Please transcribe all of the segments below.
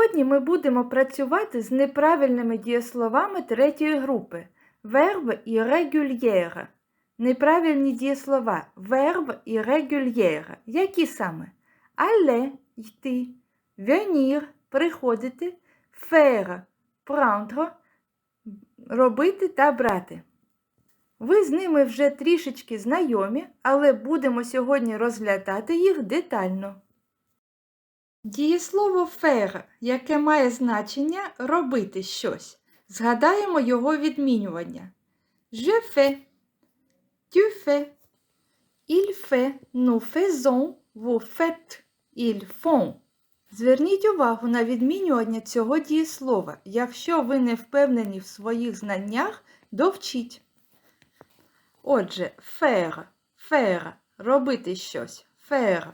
Сьогодні ми будемо працювати з неправильними дієсловами третьої групи верб irrégulière. Неправильні дієслова верб irrégulière. Які саме? Aller – йти, venir – приходити, faire – prendre – робити та брати. Ви з ними вже трішечки знайомі, але будемо сьогодні розглядати їх детально. Дієслово faire, яке має значення робити щось. Згадаємо його відмінювання. Je fais, tu fais, il fait, nous faisons, vous faites, ils font. Зверніть увагу на відмінювання цього дієслова. Якщо ви не впевнені в своїх знаннях, довчіть. Отже, faire, faire – робити щось. Faire.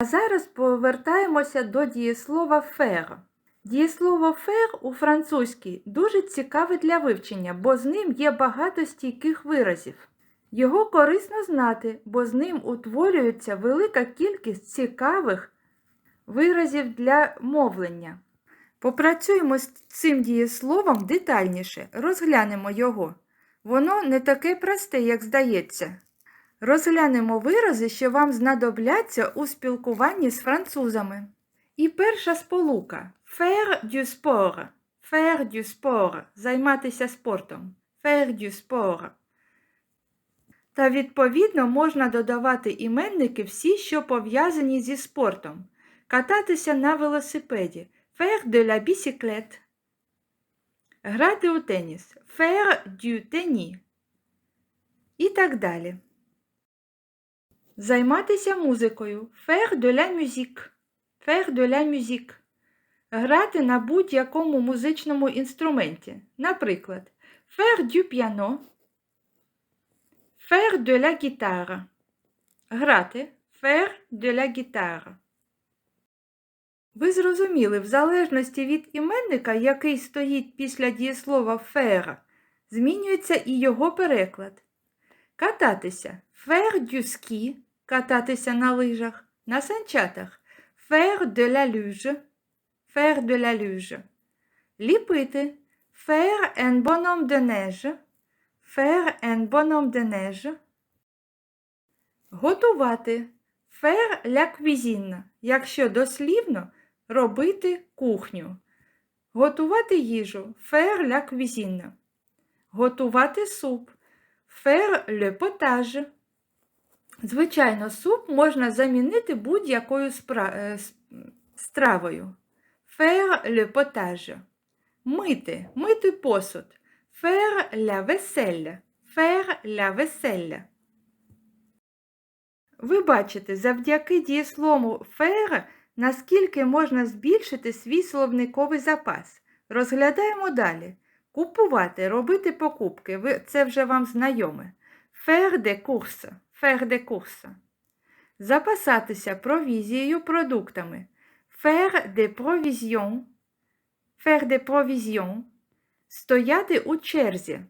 А зараз повертаємося до дієслова faire. Дієслово faire у французькій дуже цікаве для вивчення, бо з ним є багато стійких виразів. Його корисно знати, бо з ним утворюється велика кількість цікавих виразів для мовлення. Попрацюємо з цим дієсловом детальніше, розглянемо його. Воно не таке просте, як здається. Розглянемо вирази, що вам знадобляться у спілкуванні з французами. І перша сполука faire du sport. Faire du sport – займатися спортом. Faire du sport. Та відповідно можна додавати іменники всі, що пов'язані зі спортом. Кататися на велосипеді. Faire de la bicyclette. Грати у теніс. Faire du tennis. І так далі. Займатися музикою. Faire de la musique. Faire de la musique. Грати на будь-якому музичному інструменті. Наприклад, faire du piano. Faire de la guitare. Грати. Faire de la guitare. Ви зрозуміли, в залежності від іменника, який стоїть після дієслова faire, змінюється і його переклад. Кататися. Faire du ski – кататися на лижах, на санчатах. Faire de la luge. Ліпити. Faire un bonhomme de neige – faire un bonhomme de neige. Готувати. Faire la cuisine, якщо дослівно робити кухню. Готувати їжу. Faire la cuisine. Готувати суп. Faire le potage. Звичайно, суп можна замінити будь-якою спра- е, стравою. Faire le potage. Мити. Мити посуд. Faire la vaisselle. Faire la vaisselle. Ви бачите, завдяки дієслову faire, наскільки можна збільшити свій словниковий запас. Розглядаємо далі. Купувати, робити покупки. Це вже вам знайоме. Faire des courses. Faire des courses. Запасатися провізією продуктами. Faire des provisions. Faire des provisions. Стояти у черзі.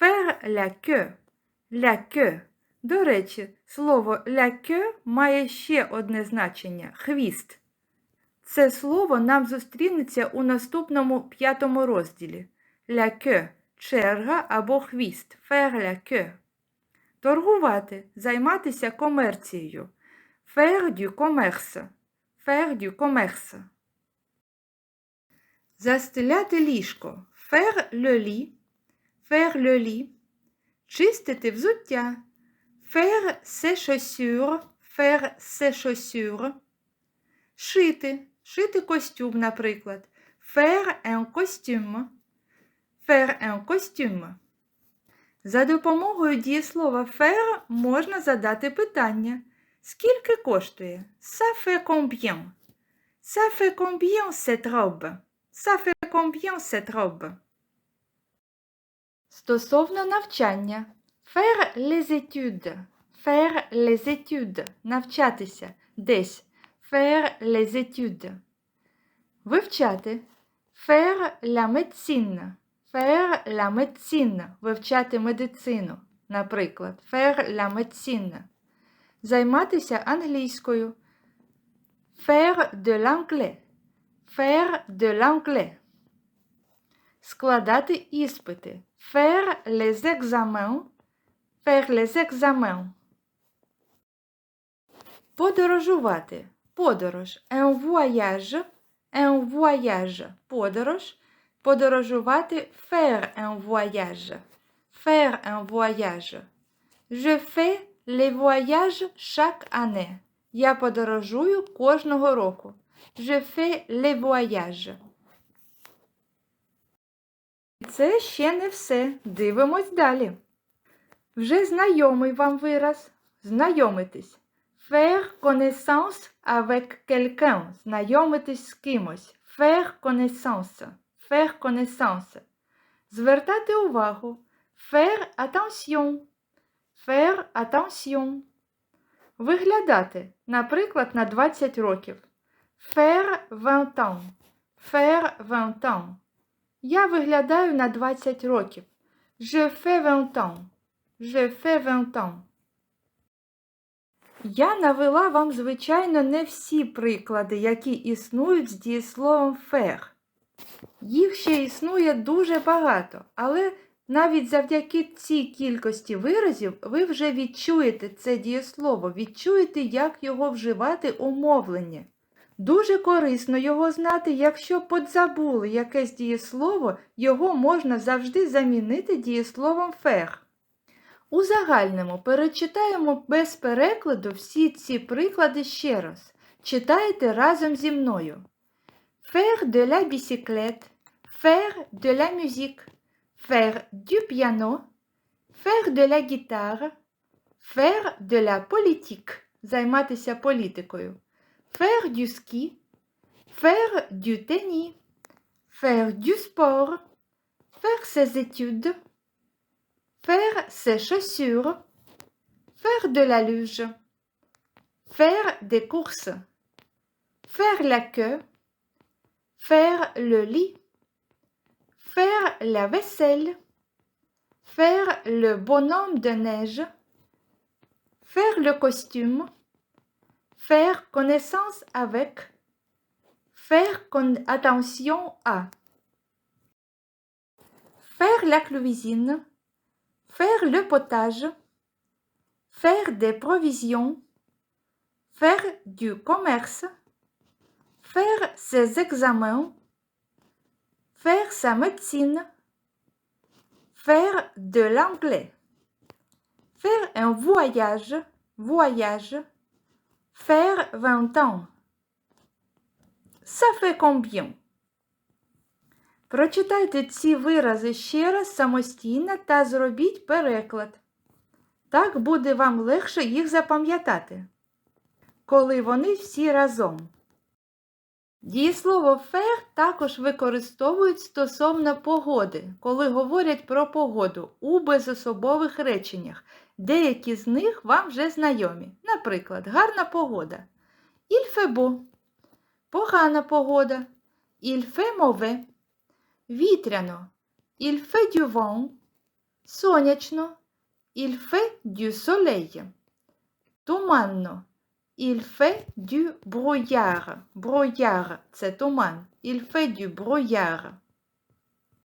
Faire la queue. La queue. До речі, слово la queue має ще одне значення хвіст. Це слово нам зустрінеться у наступному п'ятому розділі. La queue – черга або хвіст. Faire la queue. Торгувати, займатися комерцією. Faire du commerce. Faire du commerce. Застеляти ліжко. Faire le lit. Faire le lit. Чистити взуття. Faire ses chaussures. Faire ses chaussures. Шити. Шити костюм, наприклад. Faire un costume. Faire un costume. За допомогою дієслова faire можна задати питання. Скільки коштує? Ça fait combien? Ça fait combien cette robe? Ça fait combien cette robe? Стосовно навчання. Faire les études. Faire les études. Навчатися. Десь. Faire les études. Вивчати. Faire la médecine. Faire la médecine. Вивчати медицину. Наприклад, faire la médecine. Займатися англійською. Faire de l'anglais. Faire de l'anglais. Складати іспити. Faire les examens. Faire les examens. Подорожувати. Подорож. Un voyage. Un voyage. Подорож. Подорожувати. Faire un voyage. Faire un voyage. Je fais les voyages chaque année. Я подорожую кожного року. Je fais les voyages. Це ще не все. Дивимось далі. Вже знайомий вам вираз. Знайомитись. Faire connaissance avec quelqu'un. Знайомитись з кимось. Faire connaissance. Faire connaissance. Звертати увагу. Faire attention. Faire attention. Виглядати, наприклад, на 20 років. Faire 20 ans. Faire 20 ans. Я виглядаю на 20 років. Je fais 20 ans. Je fais 20 ans. Я навела вам, звичайно, не всі приклади, які існують з дієсловом faire. Їх ще існує дуже багато, але навіть завдяки цій кількості виразів ви вже відчуєте це дієслово, відчуєте, як його вживати у мовленні. Дуже корисно його знати, якщо подзабули якесь дієслово, його можна завжди замінити дієсловом faire. У загальному перечитаємо без перекладу всі ці приклади ще раз. Читайте разом зі мною. Faire de la bicyclette, faire de la musique, faire du piano, faire de la guitare, faire de la politique, займатися політикою, faire du ski, faire du tennis, faire du sport, faire ses études, faire ses chaussures, faire de la luge, faire des courses, faire la queue, faire le lit, faire la vaisselle, faire le bonhomme de neige, faire le costume, faire connaissance avec, faire attention à, faire la cuisine, faire le potage, faire des provisions, faire du commerce, faire ses examens, faire sa médecine, faire de l'anglais, faire un voyage, voyage, faire 20 ans. Ça fait combien? Прочитайте ці вирази ще раз самостійно та зробіть переклад. Так буде вам легше їх запам'ятати, коли вони всі разом. Дієслово faire також використовують стосовно погоди, коли говорять про погоду у безособових реченнях. Деякі з них вам вже знайомі. Наприклад, гарна погода. Beau. Погана погода. Fait mauvais. Вітряно. Fait. Сонячно. Fait du. Туманно. Il fait du brouillard. Brouillard, c'est humain. Il fait du brouillard.